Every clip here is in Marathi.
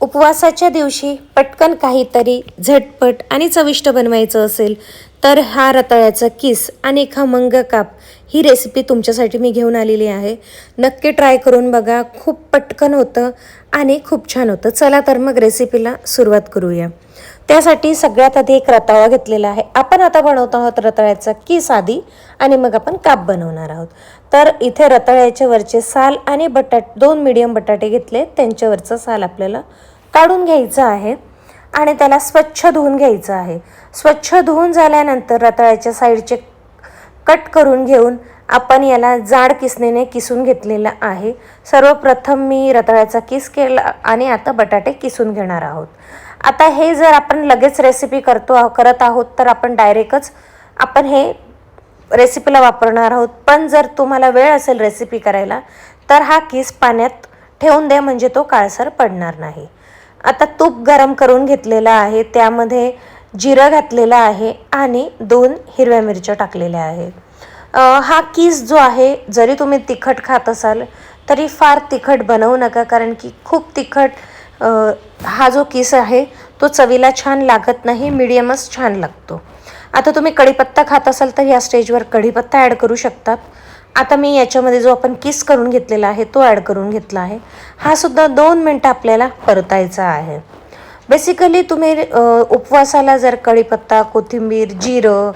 उपवासाच्या दिवशी पटकन काहीतरी झटपट आणि चविष्ट बनवायचं असेल तर हा रताळ्याचा किस आणि खमंग काप ही रेसिपी तुमच्यासाठी मी घेऊन आलेली आहे. नक्की ट्राय करून बघा. खूप पटकन होतं आणि खूप छान होतं. चला तर मग रेसिपीला सुरुवात करूया. त्यासाठी सगळ्यात आधी एक रताळा घेतलेला आहे. आपण आता बनवत आहोत रताळ्याचा किस आधी आणि मग आपण काप बनवणार आहोत. तर इथे रताळ्याच्या वरचे साल आणि बटाट दोन मिडियम बटाटे घेतले. त्यांच्यावरचं साल आपल्याला काढून घ्यायचं आहे. आणि त्याला स्वच्छ धुवून घ्यायचं आहे. स्वच्छ धुवून झाल्यानंतर रताळ्याच्या साईडचे कट करून घेऊन आपण याला जाड किसणीने किसून घेतलेलं आहे. सर्वप्रथम मी रताळ्याचा किस केला आणि आता बटाटे किसून घेणार आहोत. आता हे जर आपण लगेच रेसिपी करतो आहो- करत आहोत तर आपण डायरेक्टच आपण हे रेसिपीला वापरणार आहोत. पण जर तुम्हाला वेळ असेल रेसिपी करायला तर हा किस पाण्यात ठेवून द्या म्हणजे तो काळसर पडणार नाही. आता तूप गरम करून घेतलेलं आहे त्यामध्ये जिरं घातलेलं आहे आणि दोन हिरव्या मिरच्या टाकलेल्या आहेत. हा किस जो आहे जरी तुम्ही तिखट खात असाल तरी फार तिखट बनवू नका कारण की खूप तिखट हा जो किस आहे तो चवीला छान लागत नाही मिडियमच छान लागतो. आता तुम्ही कढीपत्ता खात असाल तर या स्टेजवर कढीपत्ता ॲड करू शकतात. आता मी याच्यामध्ये जो आपण किस करून घेतलेला आहे तो ॲड करून घेतला आहे. हा सुद्धा दोन मिनटं आपल्याला परतायचा आहे. बेसिकली तुम्ही उपवासाला जर कढीपत्ता कोथिंबीर जिरं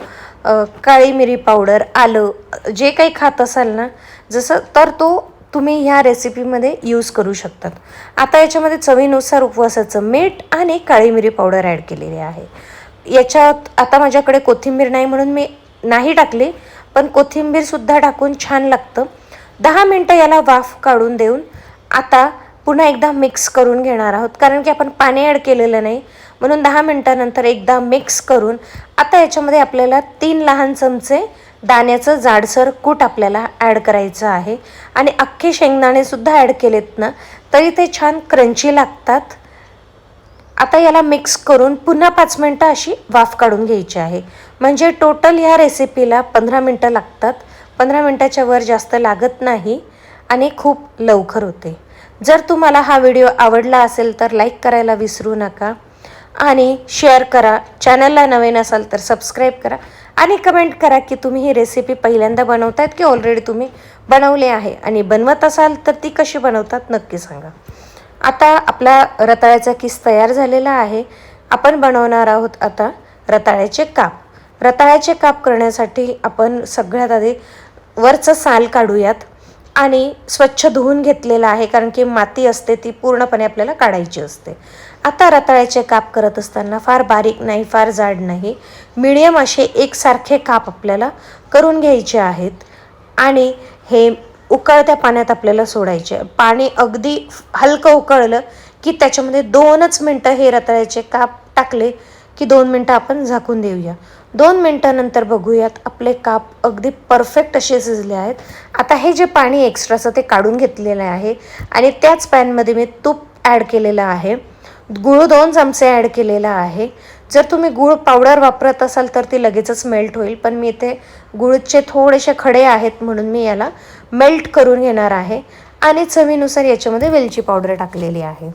काळी मिरी पावडर आलं जे काही खात असाल ना जसं तर तो तुम्ही ह्या रेसिपीमध्ये यूज करू शकतात. आता याच्यामध्ये चवीनुसार उपवासाचं मीठ आणि काळी मिरी पावडर ॲड केलेली आहे. याच्यात आता माझ्याकडे कोथिंबीर नाही म्हणून मी नाही टाकली पण कोथिंबीरसुद्धा टाकून छान लागतं. दहा मिनटं याला वाफ काढून देऊन आता पुन्हा एकदा मिक्स करून घेणार आहोत. कारण की आपण पाणी ॲड केलेलं नाही. म्हणून दहा मिनटानंतर एकदा मिक्स करून आता याच्यामध्ये आपल्याला तीन लहान चमचे दाण्याचं जाडसर कूट आपल्याला ॲड करायचं आहे. आणि अख्खे शेंगदाणेसुद्धा ॲड केलेत ना तरी ते छान क्रंची लागतात. आता याला मिक्स करून पुन्हा पाच मिनटं अशी वाफ काढून घ्यायची आहे. म्हणजे टोटल ह्या रेसिपीला पंधरा मिनटं लागतात. पंधरा मिनटाच्या वर जास्त लागत नाही आणि खूप लवकर होते. जर तुम्हाला हा व्हिडिओ आवडला असेल तर लाईक करायला विसरू नका आणि शेअर करा. चॅनलला नवीन असाल तर सबस्क्राईब करा आणि कमेंट करा की तुम्ही ही रेसिपी पहिल्यांदा बनवतायत की ऑलरेडी तुम्ही बनवली आहे आणि बनवत असाल तर ती कशी बनवतात नक्की सांगा. आता आपला रताळ्याचा किस तयार झालेला आहे. आपण बनवणार आहोत आता रताळ्याचे काप. रताळ्याचे काप करण्यासाठी आपण सगळ्यात आधी वरचं साल काढूयात आणि स्वच्छ धुवून घेतलेलं आहे कारण की माती असते ती पूर्णपणे आपल्याला काढायची असते. आता रताळ्याचे काप करत असताना फार बारीक नाही फार जाड नाही मिडियम असे एकसारखे काप आपल्याला करून घ्यायचे आहेत आणि हे उकळत्या पाण्यात आपल्याला सोडायचे. पाणी अगदी हलकं उकळलं की त्याच्यामध्ये दोनच मिनटं हे रताळ्याचे काप टाकले की दोन मिनटं आपण झाकून देऊया. दोन मिनटानंतर बघूयात आपले काप अगदी परफेक्ट असे शिजले आहेत. आता हे जे पाणी एक्स्ट्राचं ते काढून घेतलेलं आहे. आणि त्याच पॅनमध्ये मी तूप ॲड केलेलं आहे. गुळ दोन चमचे ॲड केलेला आहे. जर तुम्ही गूळ पावडर वापरत असाल तर ती लगेचच मेल्ट होईल. पण मी इथे गुळचे थोडेसे खडे आहेत म्हणून मी याला मेल्ट करून घेणार आहे. आणि चवीनुसार याच्यामध्ये वेलची पावडर टाकलेली आहे.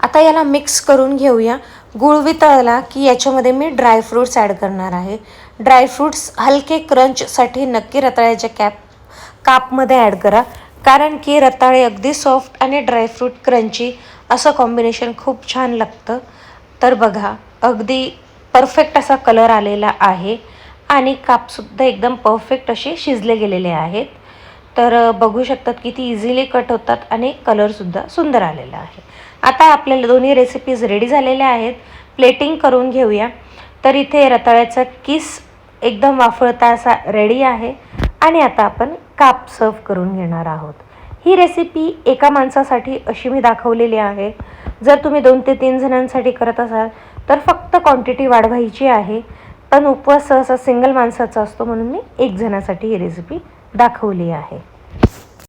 आता याला मिक्स करून घेऊया. गुळ वितळला की याच्यामध्ये मी ड्रायफ्रूट्स ॲड करणार आहे. ड्रायफ्रूट्स हलके क्रंचसाठी नक्की रताळ्याच्या कॅप कापमध्ये ॲड करा. कारण की रताळे अगदी सॉफ्ट आणि ड्रायफ्रूट क्रंची असं कॉम्बिनेशन खूप छान लागतं. तर बघा अगदी परफेक्ट असा कलर आलेला आहे आणि कापसुद्धा एकदम परफेक्ट असे शिजले गेलेले आहेत. तर बघू शकतात किती इझिली कट होतात आणि कलरसुद्धा सुंदर आलेला आहे. आता आपल्याला दोन्ही रेसिपीज रेडी झालेल्या आहेत. प्लेटिंग करून घेऊया. तर इथे रताळ्याचा किस एकदम वाफळता असा रेडी आहे. आणि आता आपण काप सर्व करून घेणार आहोत. ही रेसिपी एका माणसासाठी अशी मी दाखवलेली आहे. जर तुम्ही दोन ते तीन जणांसाठी करत असाल तर फक्त क्वांटिटी वाढवायची आहे. पण उपवास सहसा सिंगल माणसाचा असतो म्हणून मी एक जणासाठी ही रेसिपी दाखवली आहे.